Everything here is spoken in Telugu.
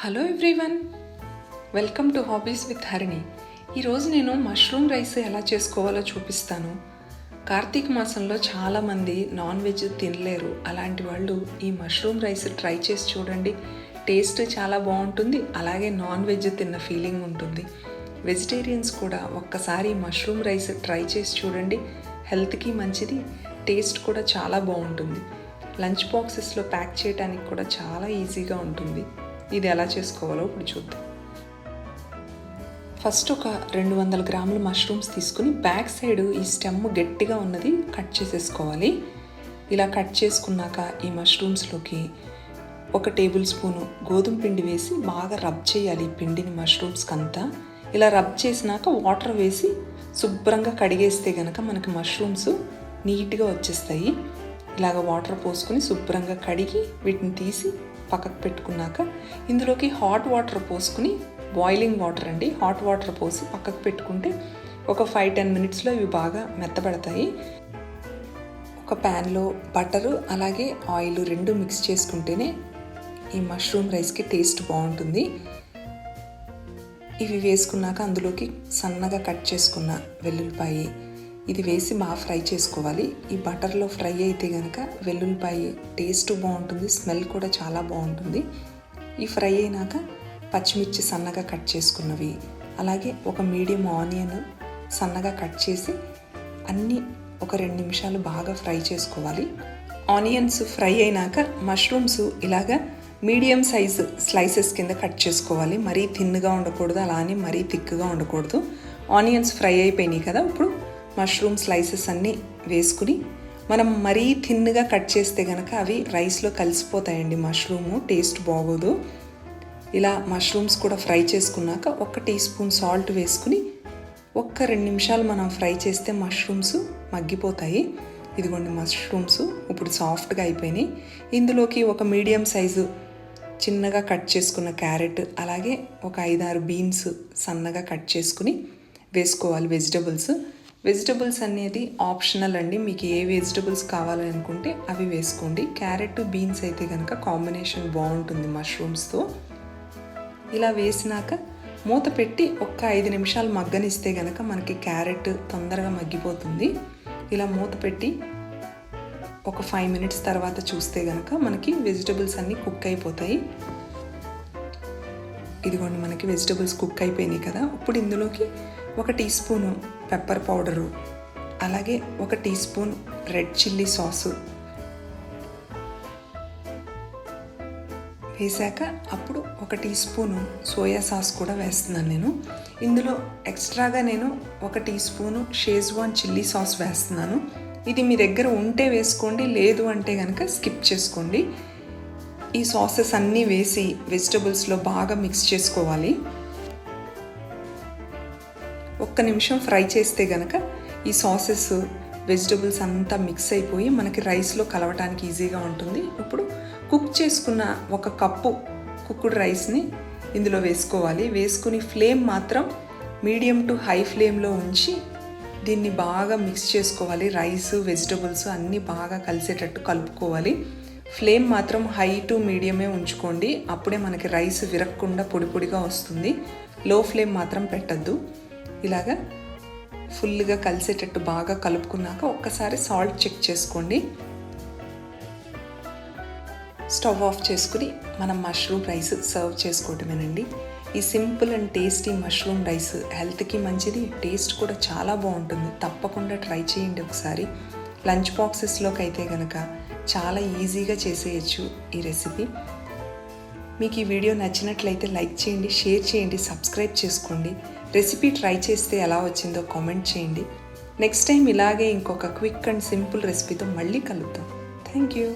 Hello everyone welcome to hobbies with Harini ఈరోజు నేను మష్రూమ్ రైస్ ఎలా చేసుకోవాలో చూపిస్తాను. కార్తీక మాసంలో చాలామంది నాన్ వెజ్ తినలేరు. అలాంటి వాళ్ళు ఈ మష్రూమ్ రైస్ ట్రై చేసి చూడండి. టేస్ట్ చాలా బాగుంటుంది. అలాగే నాన్ వెజ్ తిన్న ఫీలింగ్ ఉంటుంది. వెజిటేరియన్స్ కూడా ఒక్కసారి మష్రూమ్ రైస్ ట్రై చేసి చూడండి. హెల్త్కి మంచిది. టేస్ట్ కూడా చాలా బాగుంటుంది. లంచ్ బాక్సెస్లో ప్యాక్ చేయడానికి కూడా చాలా ఈజీగా ఉంటుంది. ఇది ఎలా చేసుకోవాలో ఇప్పుడు చూద్దాం. ఫస్ట్ ఒక రెండు వందల గ్రాముల మష్రూమ్స్ తీసుకుని బ్యాక్ సైడ్ ఈ స్టెమ్ గట్టిగా ఉన్నది కట్ చేసేసుకోవాలి. ఇలా కట్ చేసుకున్నాక ఈ మష్రూమ్స్లోకి ఒక టేబుల్ స్పూను గోధుమ పిండి వేసి బాగా రబ్ చేయాలి ఈ పిండిని మష్రూమ్స్కి అంతా ఇలా రబ్ చేసినాక వాటర్ వేసి శుభ్రంగా కడిగేస్తే కనుక మనకి మష్రూమ్స్ నీట్గా వచ్చేస్తాయి. ఇలాగ వాటర్ పోసుకొని శుభ్రంగా కడిగి వీటిని తీసి పక్కకు పెట్టుకున్నాక ఇందులోకి హాట్ వాటర్ పోసుకుని బాయిలింగ్ వాటర్ అండి. హాట్ వాటర్ పోసి పక్కకు పెట్టుకుంటే ఒక ఫైవ్ టెన్ మినిట్స్లో ఇవి బాగా మెత్తబడతాయి. ఒక ప్యాన్లో బటరు అలాగే ఆయిల్ రెండు మిక్స్ చేసుకుంటేనే ఈ మష్రూమ్ రైస్కి టేస్ట్ బాగుంటుంది. ఇవి వేసుకున్నాక అందులోకి సన్నగా కట్ చేసుకున్న వెల్లుల్లిపాయి ఇది వేసి బాగా ఫ్రై చేసుకోవాలి. ఈ బటర్లో ఫ్రై అయితే కనుక వెల్లుల్లిపాయ టేస్ట్ బాగుంటుంది స్మెల్ కూడా చాలా బాగుంటుంది. ఈ ఫ్రై అయినాక పచ్చిమిర్చి సన్నగా కట్ చేసుకున్నవి అలాగే ఒక మీడియం ఆనియన్ సన్నగా కట్ చేసి అన్నీ ఒక రెండు నిమిషాలు బాగా ఫ్రై చేసుకోవాలి. ఆనియన్స్ ఫ్రై అయినాక మష్రూమ్స్ ఇలాగా మీడియం సైజు స్లైసెస్ కింద కట్ చేసుకోవాలి. మరీ థిన్గా ఉండకూడదు అలానే మరీ థిక్గా ఉండకూడదు. ఆనియన్స్ ఫ్రై అయిపోయినాయి కదా ఇప్పుడు మష్రూమ్ స్లైసెస్ అన్నీ వేసుకుని మనం మరీ థిన్గా కట్ చేస్తే కనుక అవి రైస్లో కలిసిపోతాయండి మష్రూము టేస్ట్ బాగోదు. ఇలా మష్రూమ్స్ కూడా ఫ్రై చేసుకున్నాక ఒక టీ స్పూన్ సాల్ట్ వేసుకుని ఒక్క రెండు నిమిషాలు మనం ఫ్రై చేస్తే మష్రూమ్స్ మగ్గిపోతాయి. ఇదిగోండి మష్రూమ్స్ ఇప్పుడు సాఫ్ట్గా అయిపోయినాయి. ఇందులోకి ఒక మీడియం సైజు చిన్నగా కట్ చేసుకున్న క్యారెట్ అలాగే ఒక ఐదారు బీన్స్ సన్నగా కట్ చేసుకుని వేసుకోవాలి వెజిటబుల్స్ వెజిటబుల్స్ అనేది ఆప్షనల్ అండి. మీకు ఏ వెజిటబుల్స్ కావాలనుకుంటే అవి వేసుకోండి. క్యారెట్ బీన్స్ అయితే కనుక కాంబినేషన్ బాగుంటుంది మష్రూమ్స్తో. ఇలా వేసినాక మూత పెట్టి ఒక్క ఐదు నిమిషాలు మగ్గనిస్తే కనుక మనకి క్యారెట్ తొందరగా మగ్గిపోతుంది. ఇలా మూత పెట్టి ఒక ఫైవ్ మినిట్స్ తర్వాత చూస్తే కనుక మనకి వెజిటబుల్స్ అన్నీ కుక్ అయిపోతాయి. ఇదిగోండి మనకి వెజిటబుల్స్ కుక్ అయిపోయినాయి కదా. ఇప్పుడు ఇందులోకి ఒక టీ స్పూను పెప్పర్ పౌడరు అలాగే ఒక teaspoon red chilli sauce వేశాక అప్పుడు ఒక టీ స్పూను సోయా సాస్ కూడా వేస్తున్నాను నేను. ఇందులో ఎక్స్ట్రాగా నేను ఒక teaspoon schezwan chilli sauce వేస్తున్నాను. ఇది మీ దగ్గర ఉంటే వేసుకోండి లేదు అంటే కనుక స్కిప్ చేసుకోండి. ఈ సాసెస్ అన్నీ వేసి వెజిటబుల్స్లో బాగా మిక్స్ చేసుకోవాలి. ఒక్క నిమిషం ఫ్రై చేస్తే గనక ఈ సాసెస్ వెజిటబుల్స్ అంతా మిక్స్ అయిపోయి మనకి రైస్లో కలవటానికి ఈజీగా ఉంటుంది. ఇప్పుడు కుక్ చేసుకున్న ఒక కప్పు కుక్కుడు రైస్ని ఇందులో వేసుకోవాలి. వేసుకుని ఫ్లేమ్ మాత్రం మీడియం టు హై ఫ్లేమ్లో ఉంచి దీన్ని బాగా మిక్స్ చేసుకోవాలి. రైస్ వెజిటబుల్స్ అన్నీ బాగా కలిసేటట్టు కలుపుకోవాలి. ఫ్లేమ్ మాత్రం హై టు మీడియమే ఉంచుకోండి. అప్పుడే మనకి రైస్ విరక్కుండా పొడి పొడిగా వస్తుంది. లో ఫ్లేమ్ మాత్రం పెట్టద్దు. ఇలాగా ఫుల్గా కలిసేటట్టు బాగా కలుపుకున్నాక ఒక్కసారి సాల్ట్ చెక్ చేసుకోండి. స్టవ్ ఆఫ్ చేసుకుని మనం మష్రూమ్ రైస్ సర్వ్ చేసుకోవటమేనండి. ఈ simple and tasty mushroom rice హెల్త్కి మంచిది టేస్ట్ కూడా చాలా బాగుంటుంది. తప్పకుండా ట్రై చేయండి ఒకసారి. లంచ్ బాక్సెస్లోకి అయితే కనుక చాలా ఈజీగా చేసేయచ్చు ఈ రెసిపీ. మీకు ఈ వీడియో నచ్చినట్లయితే లైక్ చేయండి షేర్ చేయండి సబ్స్క్రైబ్ చేసుకోండి. రెసిపీ ట్రై చేస్తే ఎలా వచ్చిందో కామెంట్ చేయండి. నెక్స్ట్ టైం ఇలాగే ఇంకొక క్విక్ అండ్ సింపుల్ రెసిపీతో మళ్ళీ కలుద్దాం. Thank you.